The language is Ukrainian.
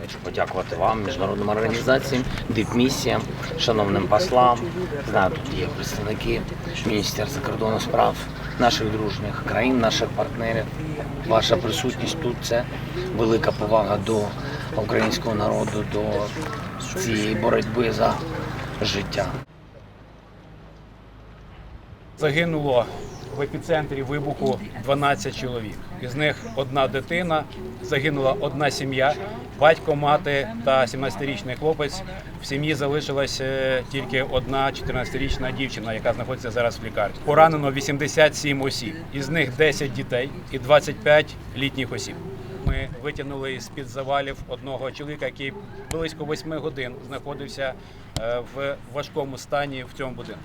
Хочу подякувати вам, міжнародним організаціям, дипмісіям, шановним послам. Знаю, тут є представники Міністерства закордонних справ наших дружніх країн, наших партнерів. Ваша присутність тут це велика повага до українського народу, до цієї боротьби за життя. Загинуло в епіцентрі вибуху 12 чоловік. Із них одна дитина, загинула одна сім'я, батько, мати та 17-річний хлопець. В сім'ї залишилась е, тільки одна 14-річна дівчина, яка знаходиться зараз в лікарні. Поранено 87 осіб, із них 10 дітей і 25 літніх осіб. Ми витягнули з під завалів одного чоловіка, який близько 8 годин знаходився е, в важкому стані в цьому будинку.